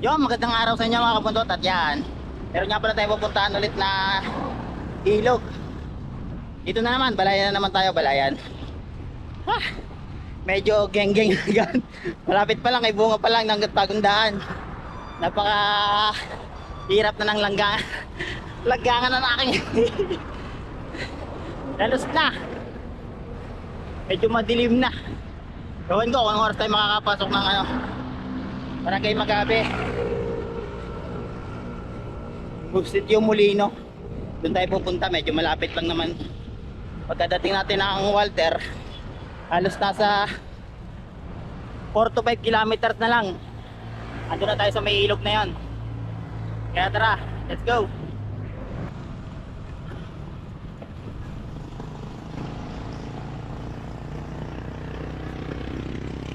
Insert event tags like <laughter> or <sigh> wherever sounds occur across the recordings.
Yo, magandang araw sa inyo mga kabundot at yan. Meron nga pala tayo pupuntahan ulit na ilog. Dito na naman, balayan na naman tayo, balayan. Ah, medyo geng-geng agad. <laughs> Malapit pa lang, kay bunga pa lang ng bagong daan. Napaka hirap na ng langga. <laughs> Langgangan na na aking. <laughs> Lalos na. Medyo madilim na. Gawin ko kung oras tayo makakapasok ng ano, Barangay Magabe. Substitute yung Molino. Doon tayo pupunta, medyo malapit lang naman. Pagkadating natin ng Walter, halos nasa 4 to 5 kilometers na lang. Ando na tayo sa may ilog na yon. Kaya tara, let's go.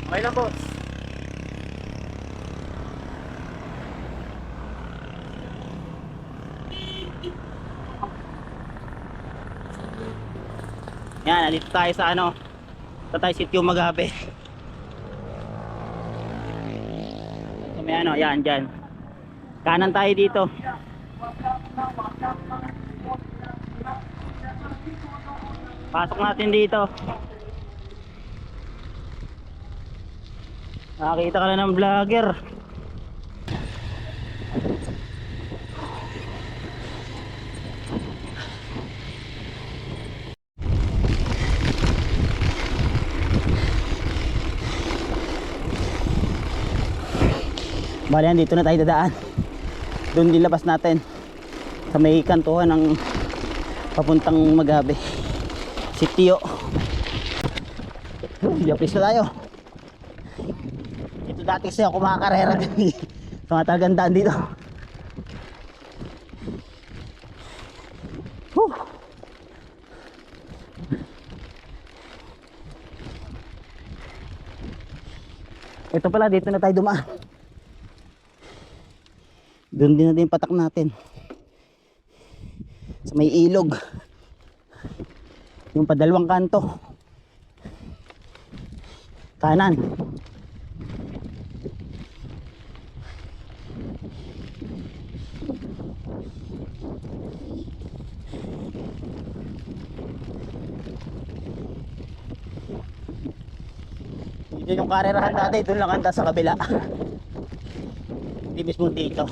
Okay lang boss. Yan, nandito tayo sa ano, sa tayo sitio Magabe. So may ano, yan, dyan. Kanan tayo dito. Pasok natin dito. Nakakita ka na ng vlogger. Bali yan, dito na tayo dadaan. Doon din labas natin. Sa may kantuhan ng papuntang Magabe. Sitio. Yapis na tayo. Ito dati kasi ako makakarera. Ito nga talagang daan dito. Ito pala, dito na tayo dumaan. Doon din natin patak natin. Sa may ilog. Yung padalawang kanto. Kanan. Yun yung karerahan dati, doon lang anda sa kabila. <laughs> Hindi mismo dito.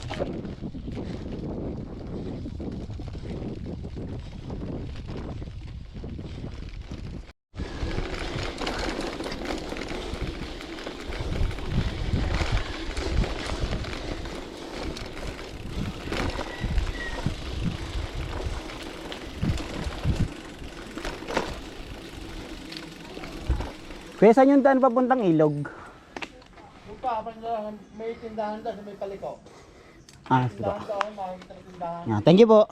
Kuya, saan yung daan papuntang ilog? Pag may tindahan doon sa may paliko. Ah, sige po. Tindahan doon, makikita ng tindahan. Yan, thank you po.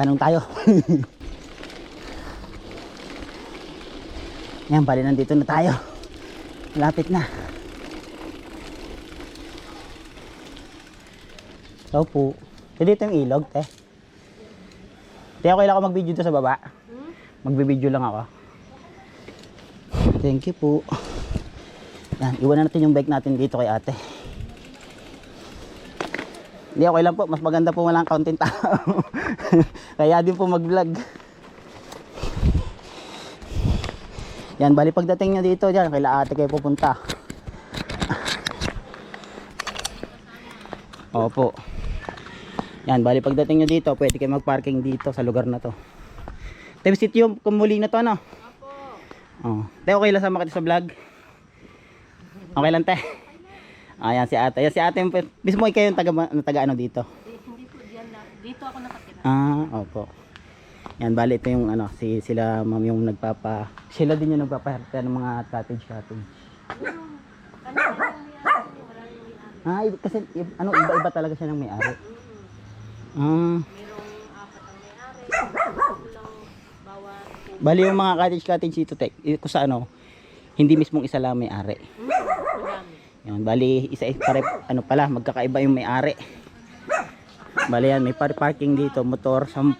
Tanong tayo. <laughs> Yan, bali nandito na tayo. Malapit na. Ito po. Eh, dito yung ilog, te. Te, okay lang ako mag-video doon sa baba. Magbibideo lang ako. Thank you po. Yan, iwan na natin yung bike natin dito kay ate. Hindi okay lang po, mas maganda po walang kaunting tao. <laughs> Kaya din po mag-vlog. Yan, bali pagdating nyo dito dyan, kaila ate kayo pupunta. Opo. Yan, bali pagdating nyo dito, pwede kayo mag-parking dito sa lugar na to. Team Sitio, kumuli na to, ano? Oh. Te, okay lang sama kita sa vlog? Okay lang, te. Ayan si ate. Ayan si ate. Mismo kayo yung taga, taga ano dito? Hindi po diyan na. Dito ako nakatira. Ah, opo. Yan, bali ito yung ano, si sila ma'am yung nagpapa, sila din yung nagpapaherte ng mga cottage cottage. Ano may-ari. Ah, iba- kasi ano, iba-iba talaga siya ng may-ari. Ah, bali yung mga cottage cottage dito, tek, kung sa ano, hindi mismong isa lang may-ari. Marami. Yan, bali isa pare ano pala, magkakaiba yung may-ari. Bali yan, may par parking dito, motor 10,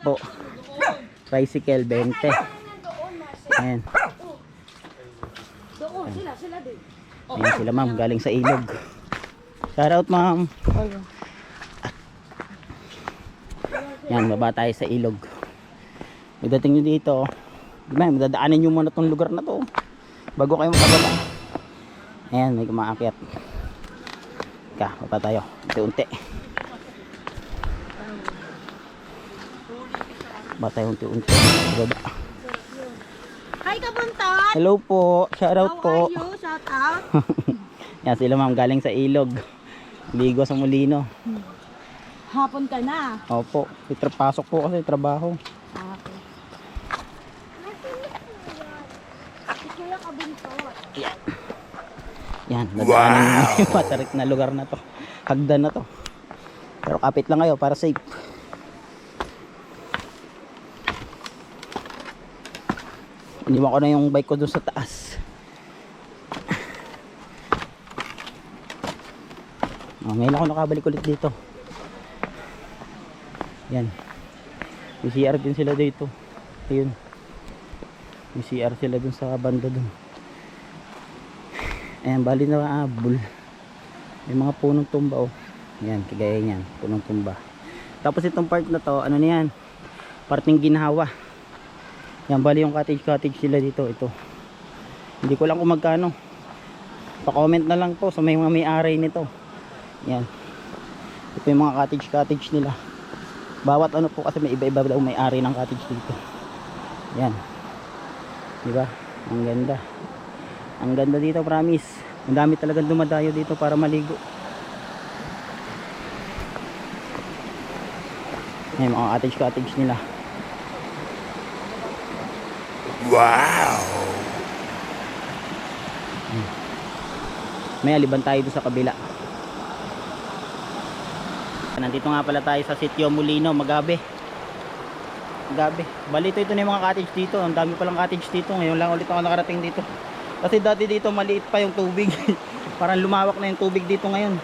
tricycle 20. Ayan. Doon sila, sila din. Ayan sila ma'am, galing sa ilog. Shout out ma'am. Yan, baba tayo sa ilog. Pagdating nyo dito, may madadaanan nyo muna tong lugar na to. Bago kayo makababa. Ayan, may kumaakyat. Ka, baba tayo. Unti-unti. Baba tayo unti-unti. Baba. Hi, Kabuntot! Hello po. Shout out How po. are you? <laughs> Shout out! Yan sila ma'am galing sa ilog. Ligo sa Molino. Hapon ka na. Opo. Pasok po kasi trabaho. Ah, Okay. Si Kuya Kabuntot. Yan, dadaanan wow. matarik na lugar na to. Hagdan na to. Pero kapit lang kayo para safe. Iniwan ko na yung bike ko dun sa taas. Oh, ngayon ako nakabalik ulit dito. Yan. May CR din sila dito. Ayun. May CR sila dun sa banda dun. Ayan, bali na abol. May mga punong tumba oh. Ayan, kagaya niyan, punong tumba. Tapos itong part na to, ano na yan? Parting ginhawa. Yan, bali yung cottage cottage sila dito, ito. Hindi ko lang kung magkano. Pa-comment na lang po sa may mga may-ari nito. Yan. Ito yung mga cottage cottage nila. Bawat ano po kasi may iba-iba daw may-ari ng cottage dito. Yan. Di ba? Ang ganda. Ang ganda dito, promise. Ang dami talagang dumadayo dito para maligo. Ayan, mga cottage cottage nila. Wow! May aliban tayo doon sa kabila. Nandito nga pala tayo sa Sitio Molino, Magabe. Magabe. Balito ito na yung mga cottage dito. Ang dami palang cottage dito. Ngayon lang ulit ako nakarating dito. Kasi dati dito maliit pa yung tubig. <laughs> Parang lumawak na yung tubig dito ngayon.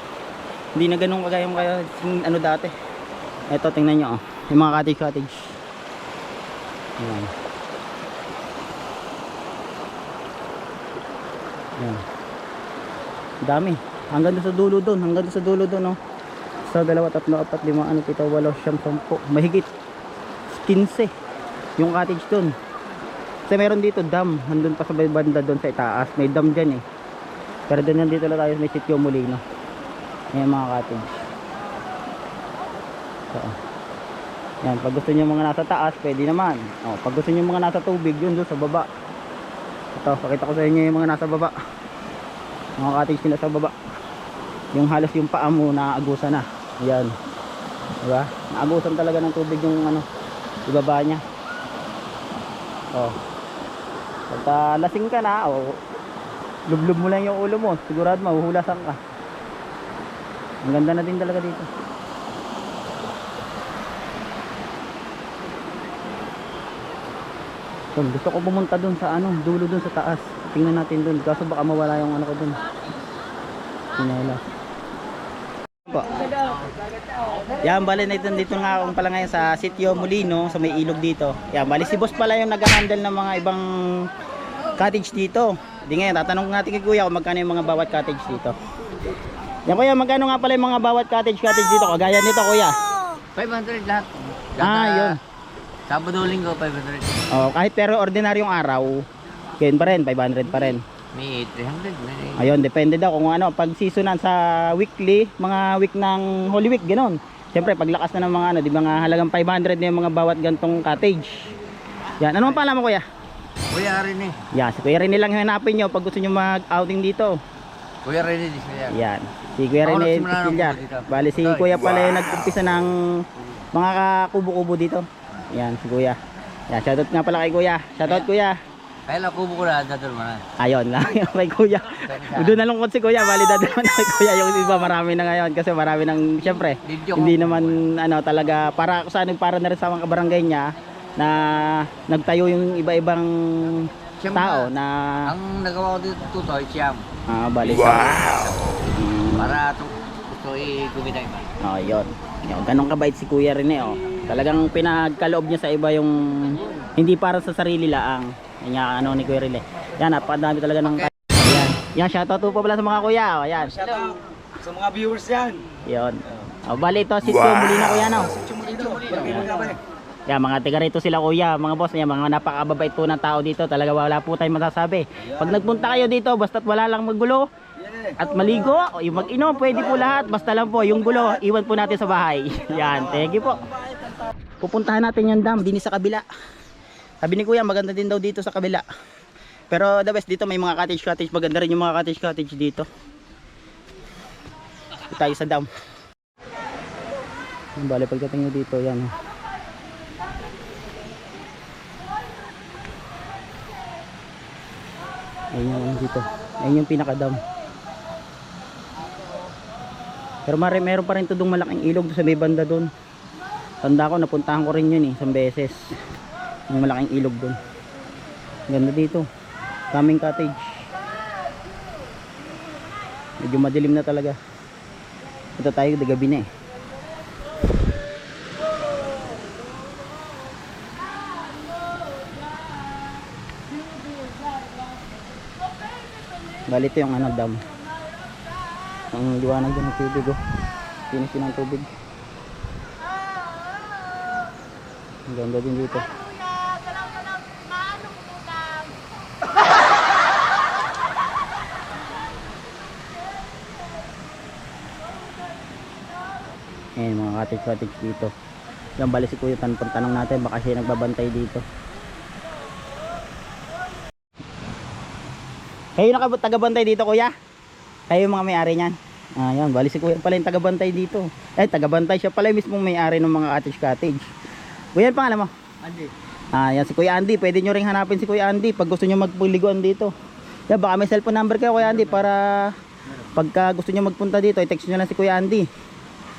Hindi na ganun kagaya yung kaya ano dati. Ito tingnan nyo oh. Yung mga cottage cottage. Ayan. Ayan. Dami. Hanggang sa dulo doon. Hanggang sa dulo doon oh. Sa dalawa, tatlo, apat, lima, ano, pito, walo, siyam, sampu. Mahigit. 15. Yung cottage doon. Kasi meron dito dam, nandun pa sa banda doon sa itaas. May dam dyan eh. Pero doon nandito lang tayo may sitio Molino. Ayan mga cottage. So, yan, pag gusto niyo mga nasa taas, pwede naman. O, pag gusto niyo mga nasa tubig, yun doon sa baba. Ito, pakita ko sa inyo yung mga nasa baba. Mga cottage nila sa baba. Yung halos yung paa mo naagusan na. Ayan. Diba? Naagusan talaga ng tubig yung ano, ibaba niya. Oh. Pagka lasing ka na, o lublub mo lang yung ulo mo, sigurado mahuhulasan ka. Ang ganda na din talaga dito. So, gusto ko pumunta dun sa ano, dulo dun sa taas. Tingnan natin dun, kaso baka mawala yung ano ko dun. Sinela. Po. Yan, bali na ito, dito nga akong pala ngayon sa Sitio Molino, sa may ilog dito. Yan, bali si boss pala yung nag-handle ng mga ibang cottage dito. Di ngayon, tatanong natin kay kuya kung magkano yung mga bawat cottage dito. Yan kuya, magkano nga pala yung mga bawat cottage cottage dito? Kagaya nito kuya. 500 lahat. Ah, yun. Sabado linggo, 500. Oh, kahit pero ordinaryong araw, ganyan pa rin, 500 pa rin. May 300. May... Ayun, depende daw kung ano, pag seasonan sa weekly, mga week ng Holy Week, ganoon. Siyempre, paglakas na ng mga ano, di ba nga halagang 500 na yung mga bawat gantong cottage. Yan, ano ang pala mo kuya? Kuya rin eh. Yan, si Kuya Rene lang hanapin nyo pag gusto nyo mag-outing dito. Kuya eh. Kuya. Yan, si Kuya Ako Rene dito. Bali si Ito, Kuya pala yung nag-umpisa ng mga kubo-kubo dito. Yan, si Kuya. Yan, shoutout nga pala kay Kuya. Shoutout Kuya. Kaya lang kubo ko na, dadol mo na. Ayun lang <laughs> yung kay Kuya. Doon nalungkot si Kuya, bali dadal na kay Kuya. Yung iba marami na ngayon kasi marami ng, syempre, Video ko. hindi naman ano talaga para sa para na rin sa mga barangay niya na nagtayo yung iba-ibang tao na. na Ang nagawa ko dito tutoy, siyam. ah, bali Mm, Para itong gusto i-kumita iba. oh, yun. Yun, ganun kabait si Kuya rin eh, oh. Talagang pinagkaloob niya sa iba yung hindi para sa sarili laang. Yan nga, ano ni Kuya Rile. Yan, napakadami talaga ng Yan. Yan, shoutout po pala sa mga kuya. Oh, yan. Sa mga viewers yan. Yun. Oh, bali ito, si Tio Molina kuya no? Yan, mga tiga rito sila kuya, mga boss, yan, mga napakababait po ng tao dito. Talaga wala po tayong masasabi. Pag nagpunta kayo dito, basta't wala lang magulo at maligo, o yung mag-inom, pwede po lahat. Basta lang po, yung gulo, iwan po natin sa bahay. <laughs> yan, thank you po. Pupuntahan natin yung dam, din sa kabila. Sabi ni kuya, maganda din daw dito sa kabila. Pero the best dito may mga cottage cottage, maganda rin yung mga cottage cottage dito. Tayo sa dam. Bali pagdating nyo dito, yan. oh. Ayun yung ano dito. Ayun yung pinaka-dam. Pero mare, meron pa rin tudong malaking ilog doon sa may banda doon. Tanda ko, napuntahan ko rin yun eh, isang beses. Yung malaking ilog doon. Ganda dito. Kaming cottage. Medyo madilim na talaga. Ito tayo, gabi na eh. Bali ito yung ano, dam. Ang liwanag din ng tubig oh. Tinis din ng tubig. Ang ganda din dito. Ayan mga cottage dito. Yan bali si Kuya tan tanong natin baka siya nagbabantay dito. Kayo na tagabantay dito kuya? Kayo yung mga may-ari niyan? Ah, yan. Bali si kuya pala yung tagabantay dito. Eh, tagabantay siya pala yung mismong may-ari ng mga cottage cottage. Kuya, ano pangalan mo? Andy. Ah, yan si Kuya Andy. Pwede nyo ring hanapin si Kuya Andy pag gusto nyo magpuliguan dito. Yan, baka may cellphone number kayo Kuya Andy para pagka gusto nyo magpunta dito, i-text nyo lang si Kuya Andy.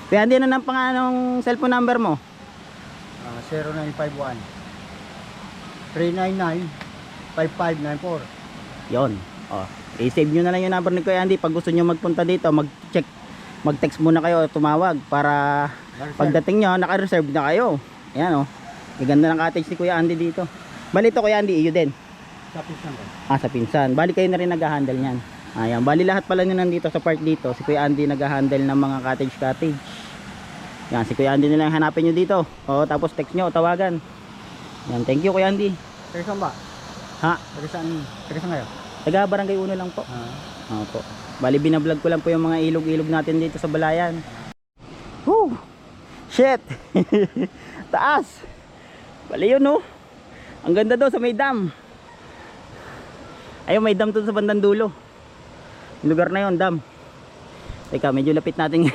Kuya Andy, ano nang panganong cellphone number mo? Ah, 0951 399 5594. Yon. Oh, i-save nyo na lang yung number ni Kuya Andy pag gusto nyo magpunta dito, mag-check, mag-text muna kayo o tumawag para pagdating nyo, naka-reserve na kayo. Ayan oh. Gaganda ng cottage ni Kuya Andy dito. Bali ito Kuya Andy, iyo din. Tapos lang. Ah, sa pinsan. Bali kayo na rin nag-handle niyan. Ayan, bali lahat pala nyo nandito sa part dito. Si Kuya Andy nag-handle ng mga cottage cottage. Yan, si Kuya Andy na lang hanapin nyo dito. O, tapos text nyo, tawagan. Yan, thank you Kuya Andy. Taga saan ba? Ha? Taga saan? Taga saan kayo? Taga Barangay Uno lang po. Ah. Opo. Bali binablog ko lang po yung mga ilog-ilog natin dito sa Balayan. Woo! Shit! <laughs> Taas! Bali yun no? Ang ganda daw sa may dam. Ayun may dam doon sa bandang dulo. Lugar na yun, dam. Teka, medyo lapit natin.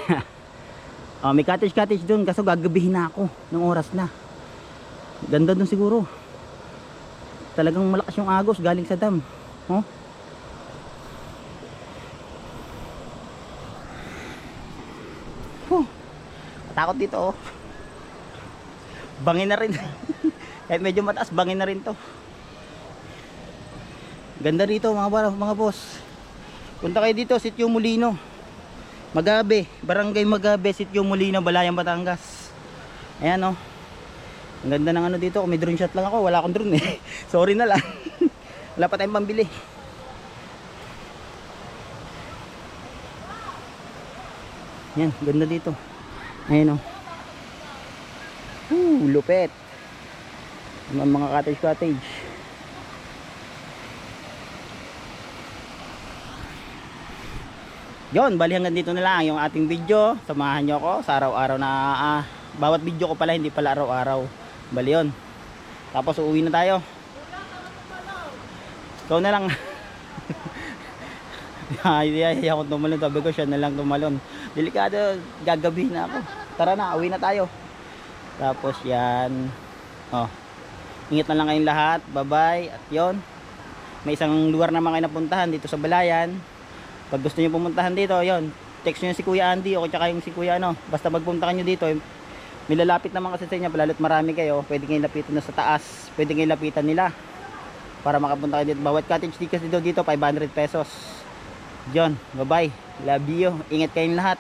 <laughs> oh, may cottage cottage doon kaso gagabihin na ako ng oras na. Ganda doon siguro. Talagang malakas yung agos galing sa dam. Oh. Huh. Takot dito oh. Bangin na rin. <laughs> Kahit medyo mataas, bangin na rin to. Ganda rito mga mga boss. Punta kayo dito, Sitio Molino. Magabe, Barangay Magabe, Sitio Molino, Balayan, Batangas. Ayan oh. Ang ganda ng ano dito, kung may drone shot lang ako, wala akong drone eh. <laughs> Sorry na lang. <laughs> wala pa tayong pambili. Yan, ganda dito. Ayan o. Uh, lupet. Mga, mga cottage Yon, bali hanggang dito na lang yung ating video. Samahan nyo ako sa araw-araw na ah, bawat video ko pala hindi pala araw-araw. Bali yon. Tapos uuwi na tayo. Ikaw na lang. <laughs> Ay, ay, ako tumalon. Sabi ko siya na lang tumalon. Delikado, gagabi na ako. Tara na, uwi na tayo. Tapos yan. Oh. Ingat na lang kayong lahat. Bye-bye. At yon. May isang lugar naman kayo napuntahan dito sa Balayan. Pag gusto niyo pumuntahan dito, yon. Text niyo si Kuya Andy o tsaka yung si Kuya ano. Basta magpunta kayo dito, eh, may lalapit naman kasi sa inyo, lalo't marami kayo, pwede kayo lapitan na sa taas, pwede kayo lapitan nila para makapunta kayo dito. Bawat cottage dito dito, dito 500 pesos. John, bye-bye. Love you. Ingat kayong lahat.